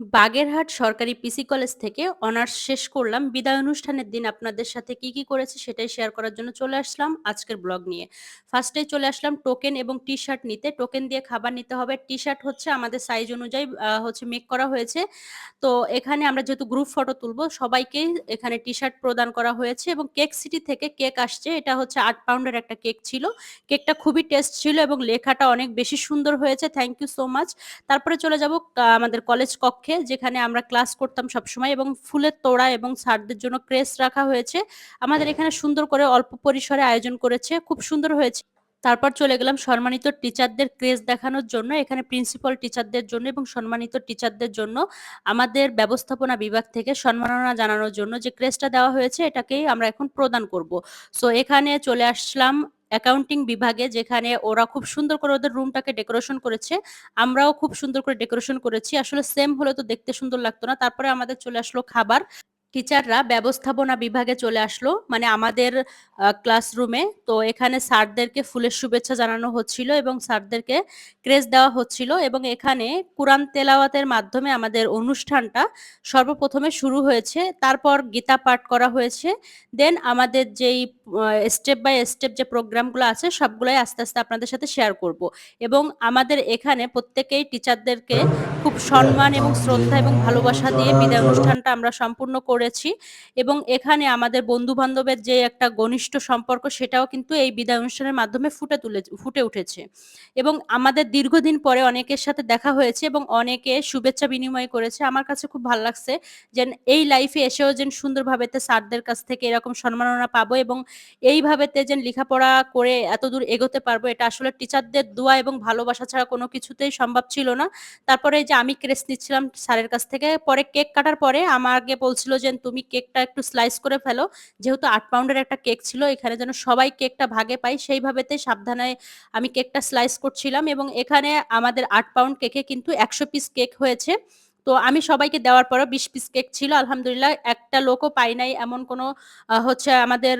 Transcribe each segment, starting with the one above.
বাগেরহাট সরকারি পিসি কলেজ থেকে অনার্স শেষ করলাম। বিদায় অনুষ্ঠানের দিন আপনাদের সাথে কি, কি করেছি সেটাই শেয়ার করার জন্য চলে আসলাম আজকের ব্লগ নিয়ে। ফার্স্টেই চলে আসলাম টোকেন এবং টি-শার্ট নিতে। টোকেন দিয়ে খাবার নিতে হবে। টি-শার্ট হচ্ছে আমাদের সাইজ অনুযায়ী হচ্ছে মেক করা হয়েছে। তো এখানে আমরা যেহেতু গ্রুপ ফটো তুলবো সবাইকেই এখানে টি-শার্ট প্রদান করা হয়েছে এবং কেক সিটি থেকে কেক আসছে। এটা হচ্ছে আট পাউন্ডের একটা কেক ছিল। কেকটা খুবই টেস্ট ছিল এবং লেখাটা অনেক বেশি সুন্দর হয়েছে। Thank you so much. তারপরে চলে যাব আমাদের কলেজ কক্ষে যেখানে আমরা ক্লাস করতাম সবসময় এবং ফুলের তোড়া এবং স্যারদের জন্য ক্রেস্ট রাখা হয়েছে। আমাদের এখানে সুন্দর করে অল্প পরিসরে আয়োজন করেছে। খুব সুন্দর হয়েছে। তারপর চলে গেলাম সম্মানিত টিচারদের ক্রেজ দেখানোর জন্য। এখানে প্রিন্সিপাল টিচারদের জন্য এবং সম্মানিত টিচারদের জন্য আমাদের ব্যবস্থাপনা বিভাগ থেকে সম্মাননা জানানোর জন্য যে ক্রেজটা দেওয়া হয়েছে, এটাকেই আমরা এখন প্রদান করব। সো এখানে চলে আসলাম অ্যাকাউন্টিং বিভাগে যেখানে ওরা খুব সুন্দর করে ওদের রুমটাকে ডেকোরেশন করেছে। আমরাও খুব সুন্দর করে ডেকোরেশন করেছি। আসলে সেম হলে তো দেখতে সুন্দর লাগতো না। তারপরে আমাদের চলে আসলো খাবার। টিচাররা ব্যবস্থাপনা বিভাগে চলে আসলো। মানে আমাদের ক্লাসরুমে। তো এখানে স্যারদেরকে ফুলের শুভেচ্ছা জানানো হচ্ছিল এবং স্যারদেরকে ক্রেজ দেওয়া হচ্ছিল এবং এখানে কুরআন তেলাওয়াতের মাধ্যমে আমাদের অনুষ্ঠানটা সর্বপ্রথমে শুরু হয়েছে। তারপর গীতা পাঠ করা হয়েছে। দেন আমাদের যেই স্টেপ বাই স্টেপ যে প্রোগ্রামগুলো আছে সবগুলোই আস্তে, আস্তে আপনাদের সাথে শেয়ার করব। এবং আমাদের এখানে প্রত্যেকেই টিচারদেরকে খুব সম্মান এবং শ্রদ্ধা এবং ভালোবাসা দিয়ে বিদায় অনুষ্ঠানটা আমরা সম্পূর্ণ করেছি। এবং এখানে আমাদের বন্ধু-বান্ধবের যে একটা ঘনিষ্ঠ সম্পর্ক সেটাও কিন্তু এই বিদায় অনুষ্ঠানের মাধ্যমে ফুটে তুলে ফুটে উঠেছে। এবং আমাদের দীর্ঘদিন পরে অনেকের সাথে দেখা হয়েছে এবং অনেকে শুভেচ্ছা বিনিময় করেছে। আমার কাছে খুব ভালো লাগছে যেন এই লাইফে এসেও যেন সুন্দরভাবেতে স্যারদের কাছ থেকে এরকম সম্মাননা পাবো এবং এইভাবেতে যেন লেখাপড়া করে এতদূর এগোতে পারব এটা আসলে টিচারদের দোয়া এবং ভালোবাসা ছাড়া কোনো কিছুতেই সম্ভব ছিল না। তারপরে যে আমি ক্রেস নিচ্ছিলাম স্যারের কাছ থেকে। পরে কেক কাটার পরে আমাকে বলছিল যে, "তুমি কেকটা একটু স্লাইস করে ফেলো।" যেহেতু আট পাউন্ডের একটা কেক ছিল এখানে যেন সবাই কেকটা ভাগে পাই সেইভাবেতে সাবধানে আমি কেকটা স্লাইস করছিলাম এবং এখানে আমাদের আট পাউন্ড কেকে কিন্তু ১০০ পিস কেক হয়েছে। তো আমি সবাইকে দেওয়ার পরেও ২০ পিস কেক ছিল। আলহামদুলিল্লাহ একটা লোকও পাই নাই এমন কোনো হচ্ছে আমাদের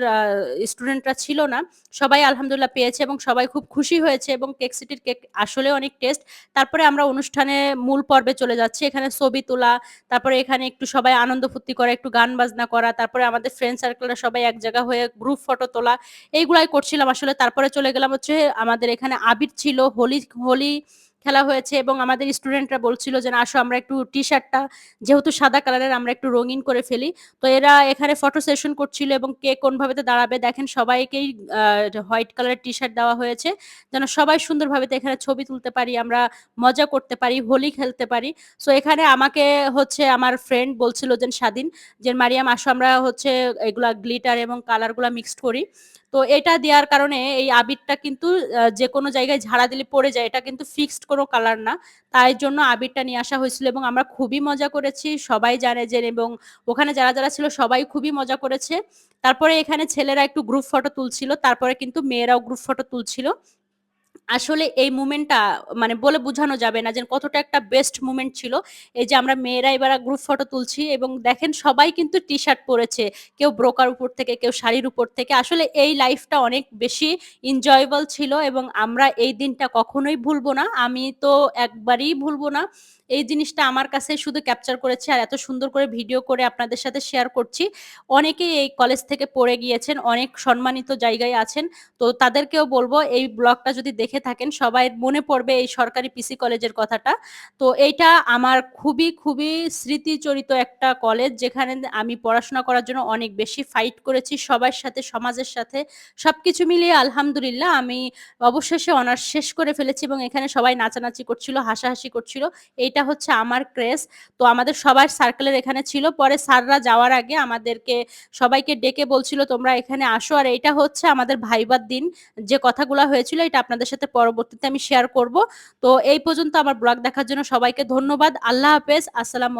স্টুডেন্টরা ছিল না। সবাই আলহামদুলিল্লাহ পেয়েছে এবং সবাই খুব খুশি হয়েছে এবং কেক সিটির কেক আসলে অনেক টেস্ট। তারপরে আমরা অনুষ্ঠানে মূল পর্বে চলে যাচ্ছি। এখানে ছবি তোলা, তারপরে এখানে একটু সবাই আনন্দ ফুর্তি করা, একটু গান বাজনা করা, তারপরে আমাদের ফ্রেন্ড সার্কেলরা সবাই এক জায়গা হয়ে গ্রুপ ফটো তোলা। এইগুলাই করছিলাম আসলে। তারপরে চলে গেলাম হচ্ছে আমাদের এখানে আবির ছিল, হোলি হোলি খেলা হয়েছে এবং আমাদের স্টুডেন্টরা বলছিল যে, "আসো আমরা একটু টি-শার্টটা যেহেতু সাদা কালারের আমরা একটু রঙিন করে ফেলি।" তো এরা এখানে ফটো সেশন করছিল এবং কে কোনভাবেতে দাঁড়াবে দেখেন সবাইকেই হোয়াইট কালারের টি-শার্ট দেওয়া হয়েছে। যেন সবাই সুন্দরভাবেতে এখানে ছবি তুলতে পারি, আমরা মজা করতে পারি, হোলি খেলতে পারি। সো এখানে আমাকে হচ্ছে আমার ফ্রেন্ড বলছিল যে স্বাধীন যে, "মারিয়াম আসো আমরা হচ্ছে এগুলা গ্লিটার এবং কালারগুলা মিক্সড করি।" তো এটা দেওয়ার কারণে এই আবিরটা কিন্তু যে কোনো জায়গায় ঝাড়া দিলে পড়ে যায়। এটা কিন্তু ফিক্সড কোনো কালার না। তাই জন্য আবিরটা নিয়ে আসা হয়েছিল এবং আমরা খুবই মজা করেছি। সবাই জানে যে এবং ওখানে যারা, যারা ছিল সবাই খুবই মজা করেছে। তারপরে এখানে ছেলেরা একটু গ্রুপ ফটো তুলছিল। তারপরে কিন্তু মেয়েরাও গ্রুপ ফটো তুলছিল। আসলে এই মুমেন্টটা মানে বলে বোঝানো যাবে না যে কতটা একটা বেস্ট মুমেন্ট ছিল। এই যে আমরা মেয়েরা এবার গ্রুপ ফটো তুলছি এবং দেখেন সবাই কিন্তু টি-শার্ট পরেছে কেউ ব্রোকার উপর থেকে, কেউ শাড়ির উপর থেকে। আসলে এই লাইফটা অনেক বেশি এনজয়েবল ছিল এবং আমরা এই দিনটা কখনোই ভুলবো না। আমি তো একবারই ভুলবো না। এই জিনিসটা আমার কাছে শুধু ক্যাপচার করেছি আর এত সুন্দর করে ভিডিও করে আপনাদের সাথে শেয়ার করছি। অনেকেই এই কলেজ থেকে পড়ে গিয়েছেন, অনেক সম্মানিত জায়গায় আছেন। তো তাদেরকেও বলব এই ব্লগটা যদি দেখে থাকেন সবাই মনে পড়বে এই সরকারি পিসি কলেজের কথাটা। তো এইটা আমার খুবই, খুবই স্মৃতিচরিত একটা কলেজ যেখানে আমি পড়াশোনা করার জন্য অনেক বেশি ফাইট করেছি সবার সাথে, সমাজের সাথে। সবকিছু মিলিয়ে আলহামদুলিল্লাহ আমি অবশেষে অনার্স শেষ করে ফেলেছি এবং এখানে সবাই নাচানাচি করছিল, হাসাহাসি করছিল। এইটা হচ্ছে আমার ক্রেজ। তো আমাদের সবার সার্কেলের এখানে ছিল। পরে স্যাররা যাওয়ার আগে আমাদেরকে সবাইকে ডেকে বলছিল, "তোমরা এখানে আসো।" আর এইটা হচ্ছে আমাদের ভাইবার দিন যে কথাগুলো হয়েছিল এটা আপনাদের সাথে পরবর্তীতে আমি শেয়ার করব। তো এই পর্যন্ত আমার ব্লগ দেখার জন্য সবাইকে ধন্যবাদ। আল্লাহ হাফেজ। আসসালামু